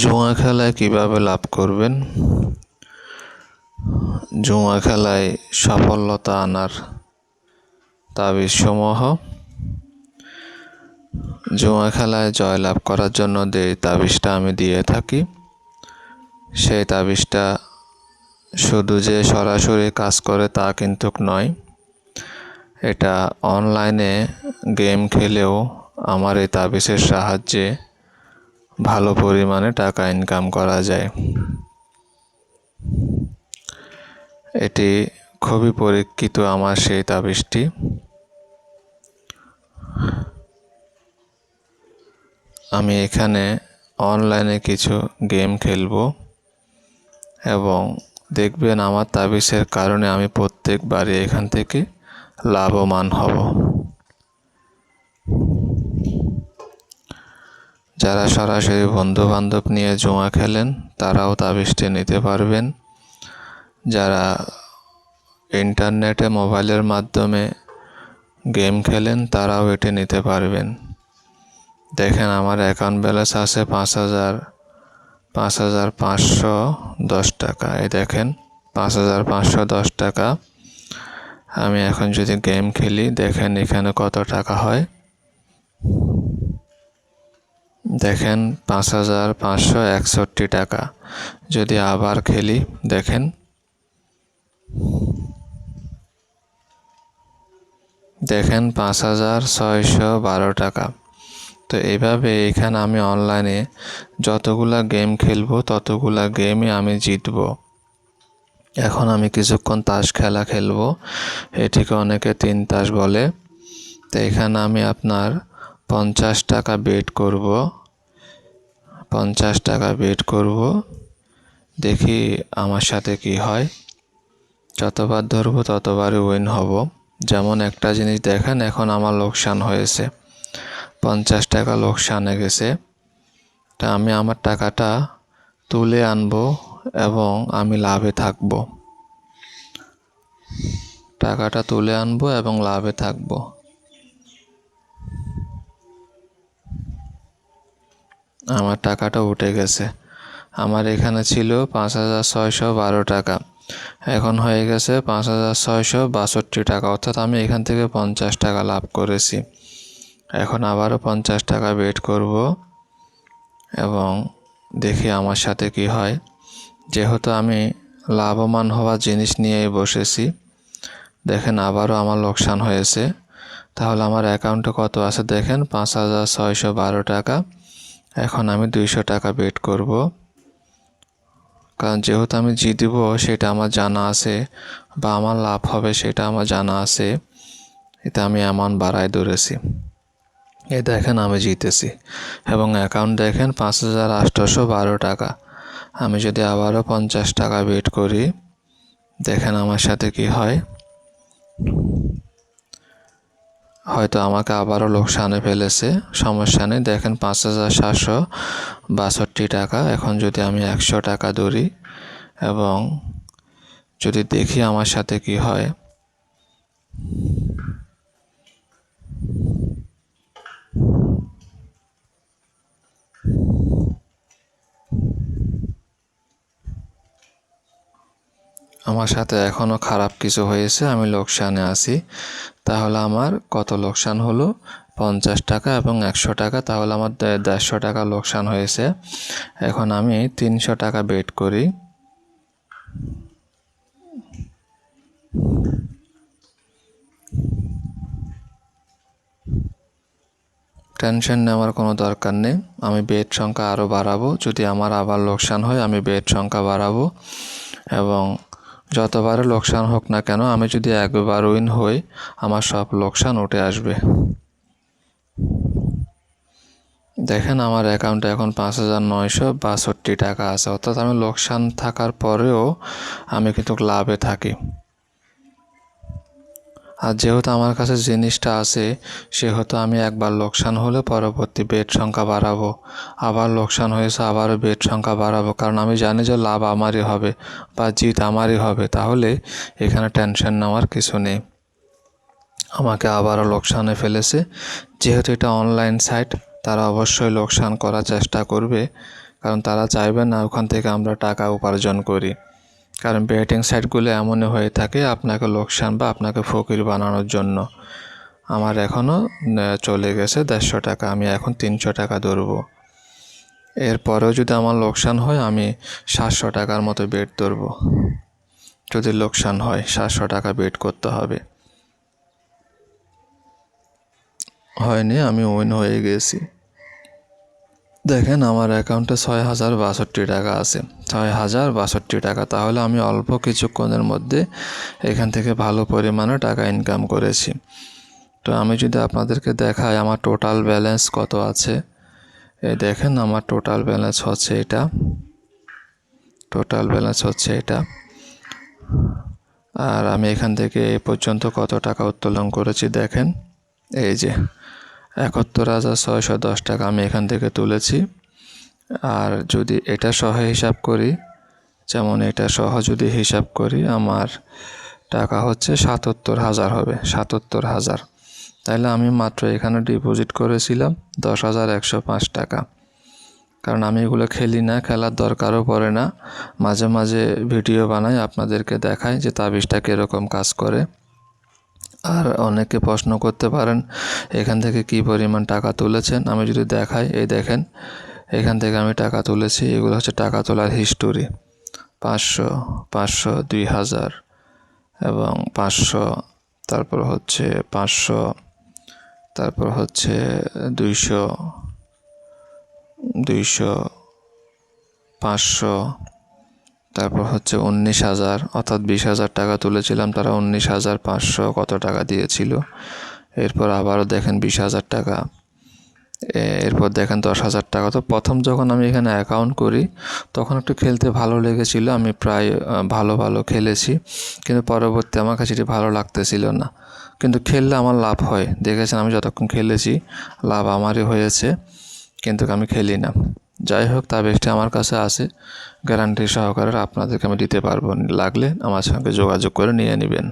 জুয়া খেলায় কীভাবে লাভ করবেন? জুয়া খেলায় সাফল্যতা আনার তাবিজসমূহ। জুয়া খেলায় জয়লাভ করার জন্য যে তাবিজটা আমি দিয়ে থাকি, সেই তাবিজটা শুধু যে সরাসরি কাজ করে তা কিন্তু নয়, এটা অনলাইনে গেম খেলেও আমার এই তাবিজের সাহায্যে ভালো পরিমাণে টাকা ইনকাম করা যায়। এটি খুবই পরীক্ষিত আমার সেই তাবিজটি। আমি এখানে অনলাইনে কিছু গেম খেলব এবং দেখবেন আমার তাবিজের কারণে আমি প্রত্যেকবারই এখান থেকে লাভবান হব। যারা সরাসরি বন্ধু বান্ধব নিয়ে জুয়া খেলেন, তারাও তাবিজটি নিতে পারবেন। যারা ইন্টারনেটে মোবাইলের মাধ্যমে গেম খেলেন, তারাও এটি নিতে পারবেন। দেখেন, আমার অ্যাকাউন্ট ব্যালেন্স আছে পাঁচ হাজার পাঁচ হাজার পাঁচশো দশ টাকা। এই দেখেন, পাঁচ হাজার পাঁচশো দশ টাকা। আমি এখন যদি গেম খেলি, দেখেন এখানে কত টাকা হয়। দেখেন, পাঁচ হাজার পাঁচশো একষট্টি টাকা। যদি আবার খেলি, দেখেন। দেখেন, পাঁচ হাজার ছয়শো বারো টাকা। তো এইভাবে এখানে আমি অনলাইনে যতগুলা গেম খেলব, ততগুলা গেমই আমি জিতবো। এখন আমি কিছুক্ষণ তাস খেলা খেলব। এটিকে অনেকে তিন তাস বলে। তো এখানে আমি আপনার পঞ্চাশ টাকা বেট করব। পঞ্চাশ টাকা বেট করব। দেখি আমার সাথে কি হয়। যতবার ধরবো ততবারই উইন হব। যেমন একটা জিনিস দেখেন, এখন আমার লোকসান হয়েছে। পঞ্চাশ টাকা লোকসানে গেছে। তা আমি আমার টাকাটা তুলে আনব এবং আমি লাভে থাকব। টাকাটা তুলে আনব এবং লাভে থাকব। আমার টাকাটা উঠে গেছে। আমার এখানে ছিল পাঁচ হাজার ছয়শো বারো টাকা। এখন হয়ে গেছে পাঁচ হাজার ছয়শো বাষট্টি টাকা। অর্থাৎ আমি এখান থেকে পঞ্চাশ টাকা লাভ করেছি। এখন আবারও পঞ্চাশ টাকা বেট করব এবং দেখি আমার সাথে কি হয়। যেহেতু আমি লাভবান হওয়ার জিনিস নিয়েই বসেছি, দেখেন আবারও আমার লোকসান হয়েছে। তাহলে আমার অ্যাকাউন্টে কত আছে? দেখেন পাঁচ হাজার ছয়শো বারো টাকা। এখন আমি দুইশো টাকা বেট করব। কারণ যেহেতু আমি জিতব সেটা আমার জানা আছে বা আমার লাভ হবে, সেটা আমার জানা আছে। এতে আমি অ্যামাউন্ট বাড়ায় ধরেছি। এই দেখেন আমি জিতেছি। এবং অ্যাকাউন্ট দেখেন পাঁচ হাজার আটশোশো বারো টাকা। আমি যদি আবারও পঞ্চাশ টাকা বেট করি, দেখেন আমার সাথে কি হয়। হয়তো আমাকে আবারও লোকসানে ফেলেছে। সমস্যা নেই, দেখেন পাঁচ হাজার সাতশো বাষট্টি টাকা। এখন যদি আমি একশো টাকা ধরি এবং যদি দেখি আমার সাথে কি হয়। আমার সাথে এখনও খারাপ কিছু হয়েছে, আমি লোকসানে আছি। তাহলে আমার কত লোকসান হলো? পঞ্চাশ টাকা এবং একশো টাকা, তাহলে আমার দেড়শো টাকা লোকসান হয়েছে। এখন আমি তিনশো টাকা বেট করি। টেনশন নেওয়ার কোনো দরকার নেই। আমি বেড সংখ্যা আরও বাড়াবো। যদি আমার আবার লোকসান হয়, আমি বেড সংখ্যা বাড়াবো এবং যতবার লোকসান হোক না কেন, আমি যদি একবার উইন হই, আমার সব লোকসান উঠে আসবে। দেখেন আমার অ্যাকাউন্টে এখন পাঁচ হাজার নয়শো বাষট্টি টাকা আছে। অর্থাৎ আমি লোকসান থাকার পরেও আমি কিন্তু লাভে থাকি। আর যেহেতু আমার কাছে জিনিসটা আছে, সেহেতু আমি একবার লোকসান হলে পরবর্তী বেড সংখ্যা বাড়াবো। আবার লোকসান হয়েছে, আবারও বেড সংখ্যা বাড়াবো। কারণ আমি জানি যে লাভ আমারই হবে বা জিত আমারই হবে, তাহলে এখানে টেনশন নেওয়ার কিছু নেই। আমাকে আবারও লোকসানে ফেলেছে। যেহেতু এটা অনলাইন সাইট তারা অবশ্যই লোকসান করার চেষ্টা করবে। কারণ তারা চাইবে না ওখান থেকে আমরা টাকা উপার্জন করি। কারণ ব্যাটিং সাইটগুলো এমনই হয়ে থাকে আপনাকে লোকসান বা আপনাকে ফকির বানানোর জন্য। আমার এখনও চলে গেছে দেড়শো টাকা, আমি এখন তিনশো টাকা ধরবো। এরপরেও যদি আমার লোকসান হয়, আমি সাতশো টাকার মতো বেড ধরবো। যদি লোকসান হয়, সাতশো টাকা বেড করতে হবে। হয়নি, আমি উইন হয়ে গেছি। দেখেন আমার অ্যাকাউন্টে ছয় হাজার বাষট্টি টাকা আছে। ছয় হাজার বাষট্টি টাকা তাহলে আমি অল্প কিছুক্ষণের মধ্যে এখান থেকে ভালো পরিমাণে টাকা ইনকাম করেছি। তো আমি যদি আপনাদেরকে দেখাই, আমার টোটাল ব্যালেন্স কত আছে? এই দেখেন আমার টোটাল ব্যালেন্স হচ্ছে এটা। টোটাল ব্যালেন্স হচ্ছে এটা। আর আমি এখান থেকে এ পর্যন্ত কত টাকা উত্তোলন করেছি দেখেন। এই যে একাত্তর হাজার ছয়শো দশ টাকা আমি এখান থেকে তুলেছি। আর যদি এটা সহ হিসাব করি, যেমন এটা সহ যদি হিসাব করি, আমার টাকা হচ্ছে সাতাত্তর হাজার হবে, সাতাত্তর হাজার। তাহলে আমি মাত্র এখানে ডিপোজিট করেছিলাম দশ হাজার একশো পাঁচ টাকা। কারণ আমি এগুলো খেলি না, খেলার দরকারও পড়ে না। মাঝে মাঝে ভিডিও বানাই, আপনাদেরকে দেখাই যে তাবিজটা কীরকম কাজ করে। আর অনেকে প্রশ্ন করতে পারেন, এখান থেকে কি পরিমাণ টাকা তুলেছেন? আমি যদি দেখাই, এই দেখেন, এখান থেকে আমি টাকা তুলেছি, এগুলো হচ্ছে টাকা তোলার হিস্টোরি পাঁচশো পাঁচশো, দুই হাজার এবং পাঁচশো, তারপর হচ্ছে পাঁচশো, তারপর হচ্ছে দুইশো দুইশো, পাঁচশো তারপর হচ্ছে উনিশ হাজার, অর্থাৎ বিশ হাজার টাকা তুলেছিলাম, তারা উনিশ হাজার পাঁচশো কত টাকা দিয়েছিল। এরপর আবারও দেখেন বিশ হাজার টাকা। এরপর দেখেন দশ হাজার টাকা। তো প্রথম যখন আমি এখানে অ্যাকাউন্ট করি, তখন একটু খেলতে ভালো লেগেছিলো, আমি প্রায় ভালো ভালো খেলেছি। কিন্তু পরবর্তী আমার কাছে এটি ভালো লাগতেছিল না। কিন্তু খেললে আমার লাভ হয়। দেখেছেন আমি যতক্ষণ খেলেছি, লাভ আমারই হয়েছে, কিন্তু আমি খেলি না। যাই হোক, তা বেশটি আমার কাছে আছে। গ্যারান্টি সহকারে আপনাদেরকে আমি দিতে পারব। লাগলে আমার সঙ্গে যোগাযোগ করে নিয়ে নেবেন।